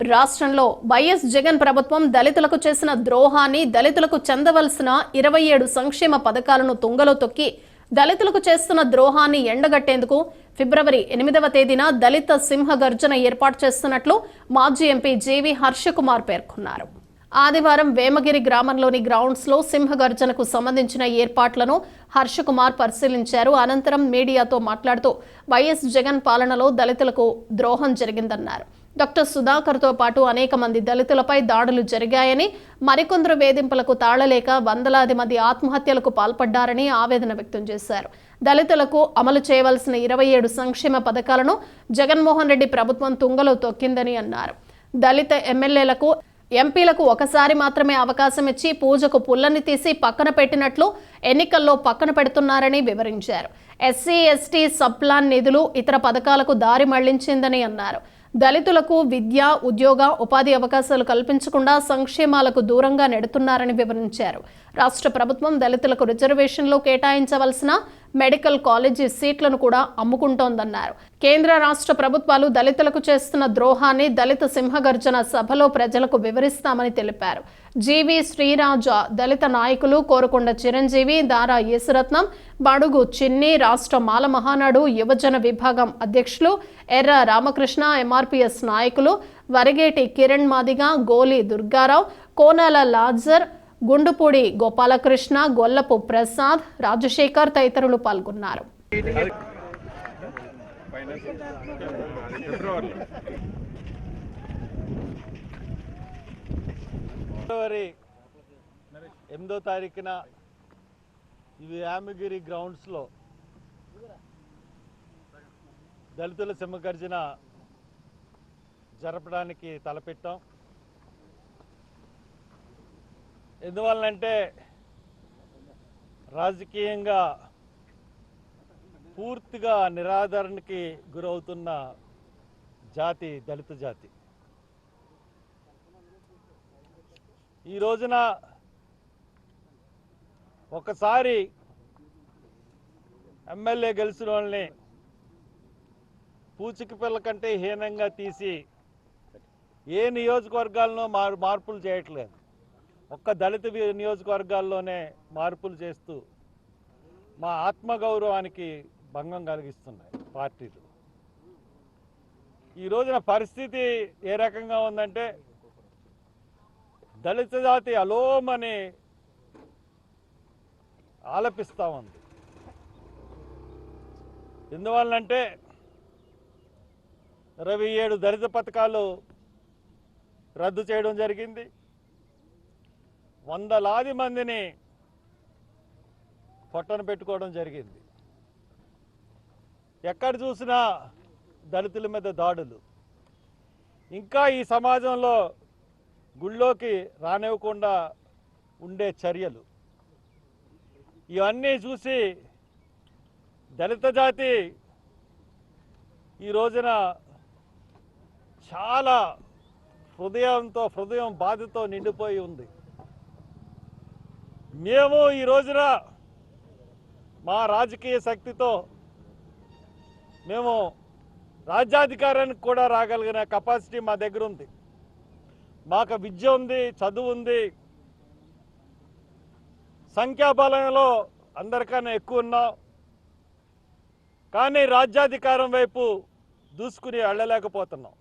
రాష్ట్రంలో వైఎస్ జగన్ ప్రభుత్వం దళితులకు చేసిన ద్రోహాన్ని దళితులకు చెందవలసిన ఇరవై ఏడు సంక్షేమ పథకాలను తుంగలో తొక్కి దళితులకు చేస్తున్న ద్రోహాన్ని ఎండగట్టేందుకు ఫిబ్రవరి ఎనిమిదవ తేదీన దళిత సింహ గర్జన ఏర్పాటు చేస్తున్నట్లు మాజీ ఎంపీ జేవీ హర్షకుమార్ పేర్కొన్నారు. ఆదివారం వేమగిరి గ్రామంలోని గ్రౌండ్స్లో సింహగర్జనకు సంబంధించిన ఏర్పాట్లను హర్షకుమార్ పరిశీలించారు. అనంతరం మీడియాతో మాట్లాడుతూ వైఎస్ జగన్ పాలనలో దళితులకు ద్రోహం జరిగిందన్నారు. డాక్టర్ సుధాకర్తో పాటు అనేక మంది దళితులపై దాడులు జరిగాయని మరికొందరు వేధింపులకు తాళలేక వందలాది మంది ఆత్మహత్యలకు పాల్పడ్డారని ఆవేదన వ్యక్తం చేశారు. దళితులకు అమలు చేయవలసిన ఇరవై ఏడు సంక్షేమ పథకాలను జగన్మోహన్ రెడ్డి ప్రభుత్వం తుంగలో తొక్కిందని అన్నారు. దళిత ఎమ్మెల్యేలకు ఎంపీలకు ఒకసారి మాత్రమే అవకాశం ఇచ్చి పూజకు పుల్లని తీసి పక్కన పెట్టినట్లు ఎన్నికల్లో పక్కన పెడుతున్నారని వివరించారు. ఎస్సీ ఎస్టీ సబ్ ప్లాన్ నిధులు ఇతర పథకాలకు దారి మళ్ళించిందని అన్నారు. దళితులకు విద్య ఉద్యోగ ఉపాధి అవకాశాలు కల్పించకుండా సంక్షేమాలకు దూరంగా నెడుతున్నారని వివరించారు. రాష్ట్ర ప్రభుత్వం దళితులకు రిజర్వేషన్లో కేటాయించవలసిన మెడికల్ కాలేజీ సీట్లను కూడా అమ్ముకుంటోందన్నారు. కేంద్ర రాష్ట్ర ప్రభుత్వాలు దళితులకు చేస్తున్న ద్రోహాన్ని దళిత సింహగర్జన సభలో ప్రజలకు వివరిస్తామని తెలిపారు. జీవి శ్రీరాజ దళిత నాయకులు కోరుకొండ చిరంజీవి దారా యేసురత్నం బడుగు చిన్ని రాష్ట్ర మాల మహానాడు యువజన విభాగం అధ్యక్షులు ఎర్ర రామకృష్ణ ఎంఆర్పిఎస్ నాయకులు వరగేటి కిరణ్ మాదిగ గోలి దుర్గారావు కోనాల లాజర్ గుండుపూడి గోపాలకృష్ణ గొల్లపు ప్రసాద్ రాజశేఖర్ తదితరులు పాల్గొన్నారు. ఫిబ్రవరి ఎనిమిదో తారీఖున ఇది యామగిరి గ్రౌండ్స్లో దళితుల సింహగర్జన జరపడానికి తలపెట్టాం. ఎందువల్లంటే రాజకీయంగా పూర్తిగా నిరాదరణకి గురవుతున్న జాతి దళిత జాతి. ఈ రోజున ఒకసారి ఎమ్మెల్యే గెలిచిన వాళ్ళని పూచిక పిల్ల కంటే హీనంగా తీసి ఏ నియోజకవర్గాలను మార్ మార్పులు చేయట్లేదు. ఒక్క దళిత వి- నియోజకవర్గాల్లోనే మార్పులు చేస్తూ మా ఆత్మగౌరవానికి భంగం కలిగిస్తున్నాయి పార్టీలు. ఈ రోజున పరిస్థితి ఏ రకంగా ఉందంటే దళిత జాతి అలోమని ఆలపిస్తూ ఉంది. ఎందువల్లంటే ఇరవై ఏడు దళిత పథకాలు రద్దు చేయడం జరిగింది. వందలాది మందిని పొట్టను పెట్టుకోవడం జరిగింది. ఎక్కడ చూసినా దళితుల మీద దాడులు. ఇంకా ఈ సమాజంలో గుళ్ళోకి రానివ్వకుండా ఉండే చర్యలు. ఇవన్నీ చూసి దళిత జాతి ఈ రోజున చాలా హృదయంతో హృదయం బాధతో నిండిపోయి ఉంది. మేము ఈ రోజున మా రాజకీయ శక్తితో మేము రాజ్యాధికారానికి కూడా రాగలిగిన కెపాసిటీ మా దగ్గర ఉంది. మాకు విద్య ఉంది చదువు ఉంది. సంఖ్యాబలంలో అందరికన్నా ఎక్కువ ఉన్నాం. కానీ రాజ్యాధికారం వైపు దూసుకుని వెళ్ళలేకపోతున్నాం.